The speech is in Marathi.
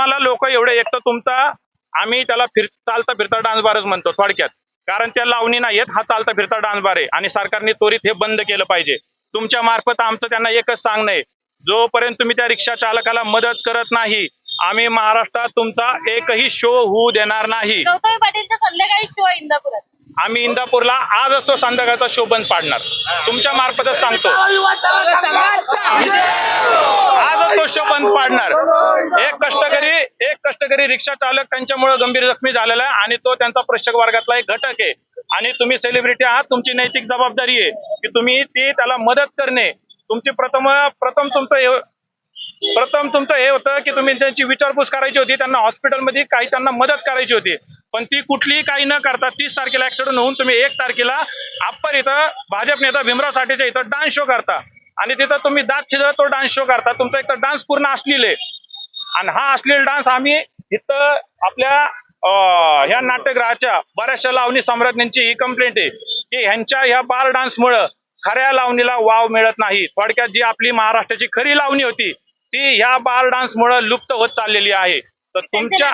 मला लोक एवढे एक तर तुमचा आम्ही त्याला फिर चालता फिरता डान्स बारच म्हणतो थोडक्यात. कारण त्या लावणी नाही येत हा चालता फिरता डान्स बार आहे. आणि सरकारने त्वरित हे बंद केलं पाहिजे. तुमच्या मार्फत आमचं त्यांना एकच सांगणं आहे जोपर्यंत तुम्ही त्या रिक्षा चालकाला मदत करत नाही आम्ही महाराष्ट्रात तुमचा एकही शो होऊ देणार नाही. आम्ही इंदापूरला आजच तो संध्याकाळचा शो बंद पाडणार. तुमच्या मार्फतच सांगतो. बंद पाडणार. एक कष्टकरी एक कष्टकरी रिक्षा चालक त्यांच्यामुळे गंभीर जखमी झालेला आहे आणि तो त्यांचा प्रेक्षक वर्गातला एक घटक आहे. आणि तुम्ही सेलिब्रिटी आहात तुमची नैतिक जबाबदारी आहे की तुम्ही ती त्याला मदत करणे. तुमची प्रथम प्रथम तुमचं प्रथम तुमचं हे होतं की तुम्ही त्यांची विचारपूस करायची होती त्यांना हॉस्पिटलमध्ये काही त्यांना मदत करायची होती. पण ती कुठलीही काही न करता तीस तारखेला ऍक्सिडेंट होऊन तुम्ही एक तारखेला अप्पर इथं भाजप नेता भीमराव साठेच्या इथं डान्स शो करता. आणि तिथं तुम्ही दात खिदळत तो डान्स शो करता. तुमचा एक तर डान्स पूर्ण अश्लील आहे. आणि हा अश्लील डान्स आम्ही इथं आपल्या ह्या नाट्यगृहाच्या बऱ्याचशा लावणी सम्राज्ञांची ही कंप्लेंट आहे की ह्यांच्या ह्या बार डान्समुळं खऱ्या लावणीला वाव मिळत नाही. थोडक्यात जी आपली महाराष्ट्राची खरी लावणी होती ती ह्या बार डान्समुळं लुप्त होत चाललेली आहे. तर तुमच्या